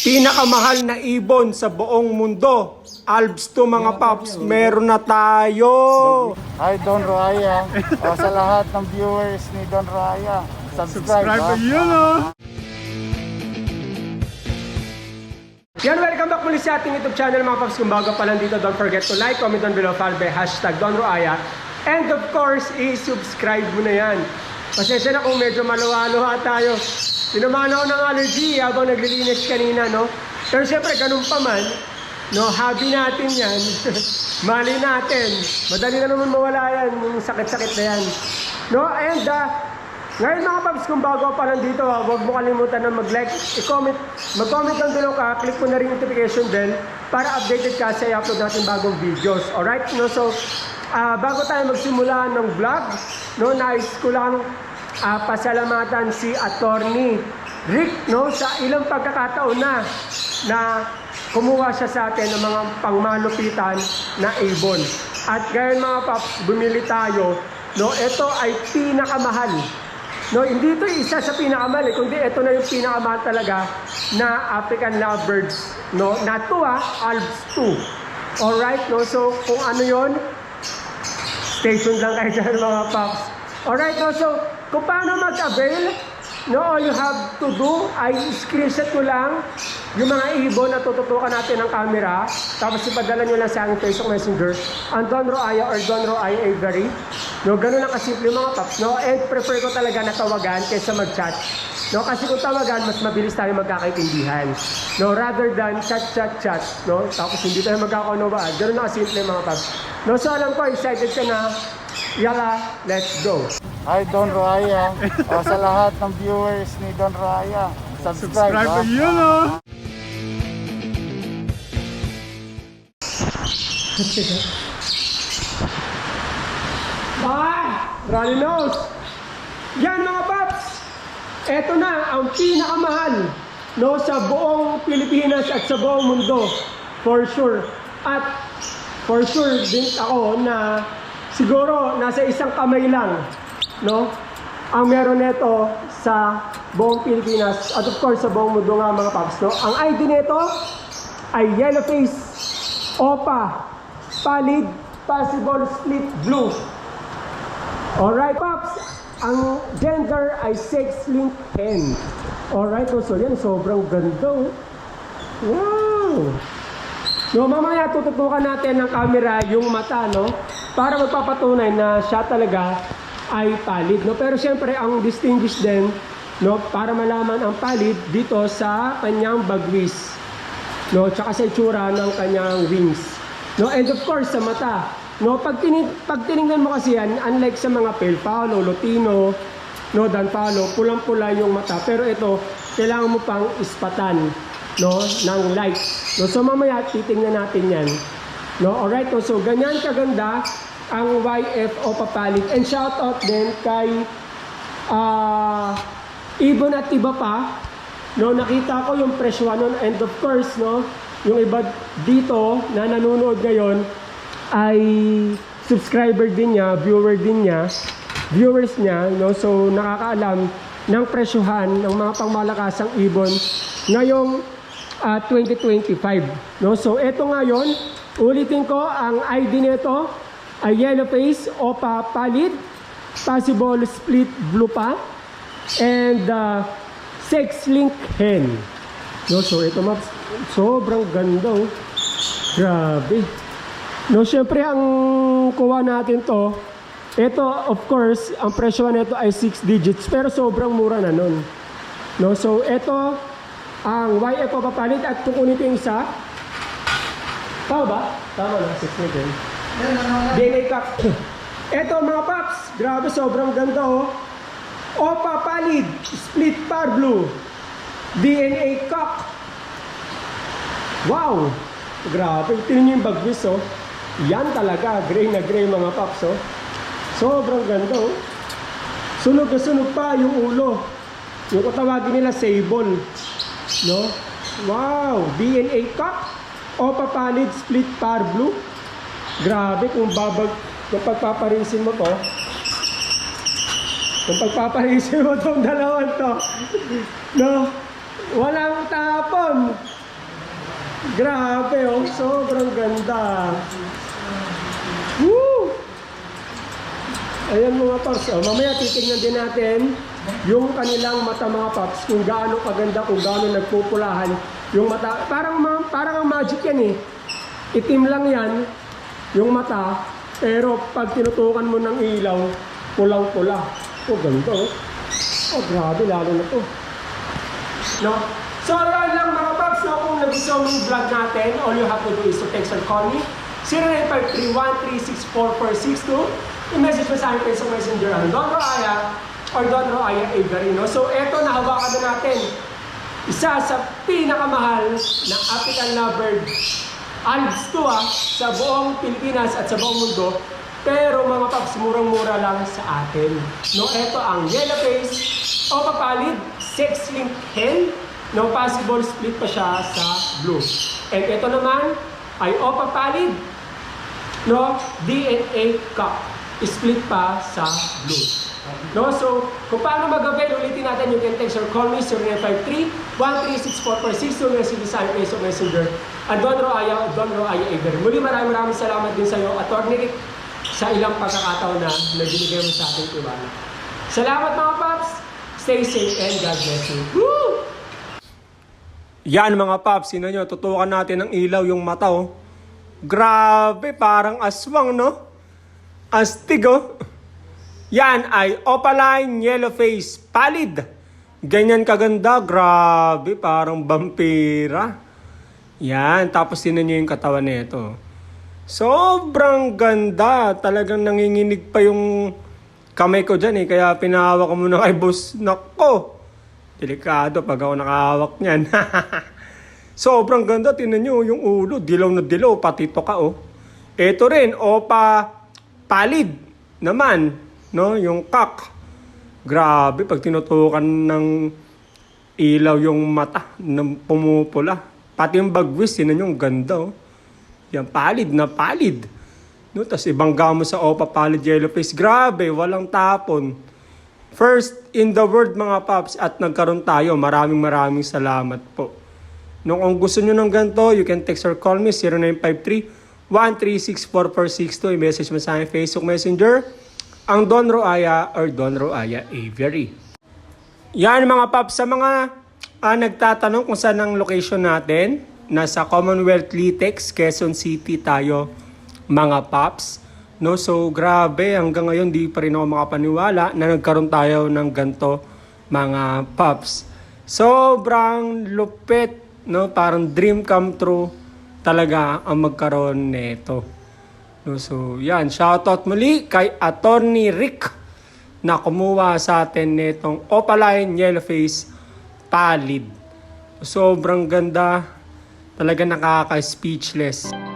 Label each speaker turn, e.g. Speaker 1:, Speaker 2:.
Speaker 1: Pinakamahal na ibon sa buong mundo. Alps to mga paps, meron na tayo.
Speaker 2: Hi Don Raya. o, sa lahat ng viewers ni Don Raya, subscribe. ha?
Speaker 1: yun oh. Yan, welcome back muli sa ating YouTube channel mga paps. Kung bago pa lang dito, don't forget to like, comment down below, follow by hashtag Don Roaya. And of course, i-subscribe mo na yan. Pasensya na kung medyo maluwa-luha tayo. Tinamaan ako ng allergy habang naglilinis kanina, no? Pero siyempre, ganun pa man, no, hobby natin yan. Mali natin. Madali na naman mawala yan, yung sakit-sakit na yan. No, and uh, ngayon mga paps, kung bago pa lang dito, ah, huwag mo kalimutan na mag-like, i-comment, mag-comment lang below ka, click mo na rin yung notification bell para updated ka sa i-upload natin bagong videos. Alright? No, so, ah, bago tayo magsimula ng vlog, no, nais ko lang ah, pasalamatan si Attorney Rick, no, sa ilang pagkakataon na na kumuha siya sa atin ng mga pangmalupitan na ibon. At ngayon mga paps, bumili tayo, no, ito ay pinakamahal No, hindi ito isa sa pinakamahal, eh, kundi ito na yung pinakamahal talaga na African lovebirds. No, not to ah, Alps 2. Alright, no, so kung ano yon tuned lang kayo dyan mga paps. Alright, no, so kung paano mag-avail, no, all you have to do ay screenshot mo lang yung mga ibon na tututukan natin ng camera, tapos ipadala nyo lang sa aking Facebook Messenger, ang Don Roaya or Don Roaya Avery. No, ganun lang kasimple mga paps, no? And prefer ko talaga na tawagan kaysa mag-chat. No, kasi kung tawagan, mas mabilis tayo magkakaintindihan. No, rather than chat, chat, chat, no? Tapos hindi tayo magkakaunawaan. Ganun lang kasimple mga paps. No, so alam ko, excited ka na. Yala, let's go.
Speaker 2: Hi Don Raya. o, sa lahat ng viewers ni Don Raya, subscribe. ha?
Speaker 1: yun, oh. Ah! Runny nose! Yan mga paps! Ito na ang pinakamahal no, sa buong Pilipinas at sa buong mundo. For sure. At for sure din ako na siguro nasa isang kamay lang no, ang meron nito sa buong Pilipinas at of course sa buong mundo nga mga paps. No? Ang ID nito ay yellow face, opa, pallid, possible split blue. Alright, Pops. Ang gender ay sex link hen. Alright, so yan, sobrang ganda. oh. Wow! No, mamaya tututukan natin ng camera yung mata, no? Para magpapatunay na siya talaga ay palid, no? Pero siyempre, ang distinguish din, no? Para malaman ang palid dito sa kanyang bagwis. No? Tsaka sa itsura ng kanyang wings. No? And of course, sa mata. No, pag, tinig, pag tinignan mo kasi yan, unlike sa mga Pale Palo, Lutino, no, Dan Palo, pulang-pula yung mata. Pero ito, kailangan mo pang ispatan, no, ng light. No, so mamaya titingnan natin yan. No, alright, no, so ganyan kaganda ang YF o papalit. And shout out din kay ah Ibon at iba pa, no, nakita ko yung presyo nun and of course, no, yung iba dito na nanonood ngayon ay subscriber din niya, viewer din niya, viewers niya, no, so nakakaalam ng presyuhan ng mga pangmalakasang ibon ngayong ah, 2025. No? So ito ngayon, ulitin ko, ang ID nito ay yellow face, opa palid, possible split blue pa, and uh, sex link hen. No, so ito maps, sobrang ganda oh. Grabe. No, syempre ang kuha natin to, ito of course, ang presyo nito ay 6 digits pero sobrang mura na nun. No, so ito ang YF papapalit at kukunin ko yung isa. Tama ba? Tama na, 6 na din. DNA cup. Ito mga paps, grabe sobrang ganda oh. Opa palid, split par blue. DNA cock. Wow! Grabe, tingnan niyo yung bagwis oh. Yan talaga, gray na gray mga paps oh. Sobrang ganda oh. Sunog na sunog pa yung ulo. Yung tawagin nila sable. No? Wow! DNA cock. Opa palid, split par blue. Grabe kung babag kung pagpaparisin mo to. Kung pagpaparisin mo tong dalawang to. No? Walang tapon. Grabe oh, sobrang ganda. Woo! Ayan mga paps, oh, mamaya titignan din natin yung kanilang mata mga paps, kung gaano kaganda, kung gaano nagpupulahan yung mata. Parang, parang ang magic yan eh. Itim lang yan, yung mata, pero pag tinutukan mo ng ilaw, pulang-pula. Oh, ganda oh. Oh, grabe, lalo na to. No? So, yan lang mga paps, no? Kung nagustuhan mo yung vlog natin, all you have to do is to text or call me. 0953-136-4462. I-message mo sa akin sa messenger ang Don Roaya or Don Roaya Avery, no? So, eto, nahawakan na natin. Isa sa pinakamahal na African lovebird Alps to ah, sa buong Pilipinas at sa buong mundo. Pero mga paps, murang-mura lang sa atin. No, eto ang yellow face o papalid, sex link hen. No, possible split pa siya sa blue. And ito naman ay opa palid, no, DNA cup. Split pa sa blue. No, so, kung paano mag-avail, ulitin natin, you can text or call me 0953-136-4462 message sa akin sa Messenger. At Don Roaya, Don Roaya Eber. Muli maraming maraming salamat din sa iyo, Atty. Rick, sa ilang pagkakataon na nagbinigay mo sa ating tiwala. Salamat mga paps! Stay safe and God bless you. Woo! Yan mga paps, sino nyo, tutukan natin ng ilaw yung mata oh. Grabe, parang aswang no? Astig oh. Yan ay opaline yellow face pallid. Ganyan kaganda, grabe, parang vampira. Yan, tapos tinan nyo yung katawan nito. Sobrang ganda. Talagang nanginginig pa yung kamay ko dyan eh. Kaya pinahawak ko muna kay boss. Nako! Delikado pag ako nakahawak niyan. Sobrang ganda. Tinan nyo yung ulo. Dilaw na dilaw. Pati to ka oh. Ito rin, opa palid naman. No? Yung kak. Grabe. Pag tinutukan ng ilaw yung mata na pumupula. Pati yung bagwis, nyo, ang ganda oh. Yan, palid na palid. No, Tapos ibang gamo sa Opa Palid Yellow Face. Grabe, walang tapon. First in the world mga paps at nagkaroon tayo. Maraming maraming salamat po. Nung kung gusto nyo ng ganito, you can text or call me 0953-136-4462. I-message mo sa akin Facebook Messenger ang Don Roaya or Don Roaya Avery. Yan mga paps, sa mga ah, nagtatanong kung saan ang location natin, nasa Commonwealth Litex, Quezon City tayo mga paps. No, so grabe, hanggang ngayon di pa rin ako makapaniwala na nagkaroon tayo ng ganto mga paps. Sobrang lupit, no, parang dream come true talaga ang magkaroon nito. No, so yan, shoutout muli kay Attorney Rick na kumuha sa atin nitong Opaline Yellowface Pallid. Sobrang ganda. Talaga nakaka-speechless.